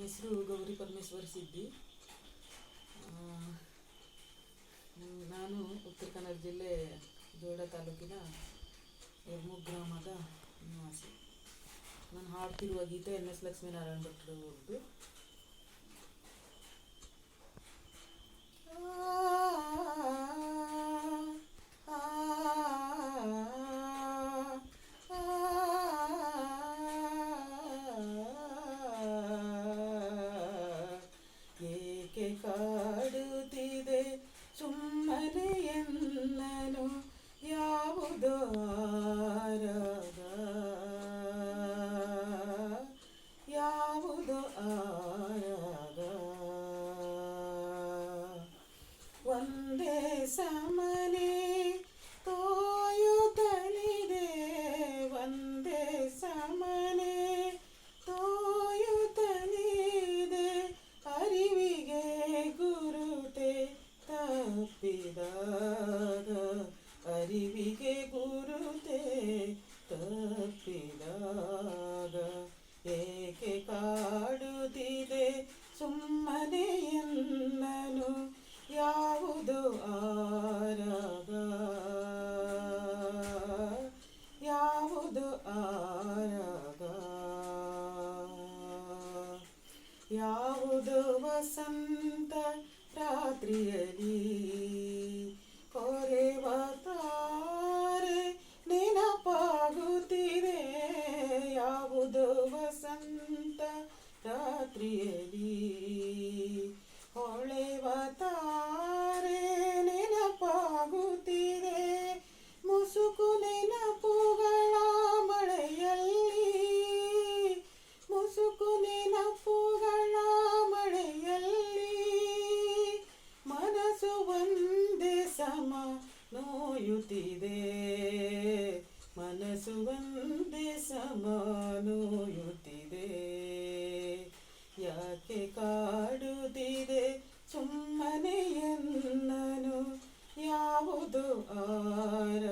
ಹೆಸರು ಗೌರಿ ಪರಮೇಶ್ವರ್ ಸಿದ್ದಿ ನಾನು ಉತ್ತರ ಕನ್ನಡ ಜಿಲ್ಲೆ ಜೋಡ ತಾಲೂಕಿನ ಯರ್ಮೂಗ್ ಗ್ರಾಮದ ನಿವಾಸಿ. ನಾನು ಹಾಡ್ತಿರುವ ಗೀತೆ ಎನ್ ಎಸ್ ಲಕ್ಷ್ಮೀನಾರಾಯಣ ಭಟ್ರು സമനെ തോയുതലിരേ വന്ദേ സമനെ തോയുതലിരേ അറിവികെ ഗുരുതേ തപ്പിതാത അറിവികെ ഗുരുതേ തപ്പിതാത ഏകെ കാടുതിരേ സും ಯಾವುದು ವಸಂತ ರಾತ್ರಿಯಲ್ಲಿ? ಕೊರೆವ ತಾರೆ ನೆನಪಾಗುತ್ತಿದೆ. ಯಾವುದು ವಸಂತ ರಾತ್ರಿಯಲ್ಲಿ? ಹೊಳೆವ ನೋಯುತ್ತಿದೆ ಮನಸ್ಸು ಒಂದೇ ಸಮ ನೋಯುತ್ತಿದೆ ಯಾಕೆ ಕಾಡುತ್ತಿದೆ ಸುಮ್ಮನೆಯನ್ನನು ಯಾವುದು ಆರ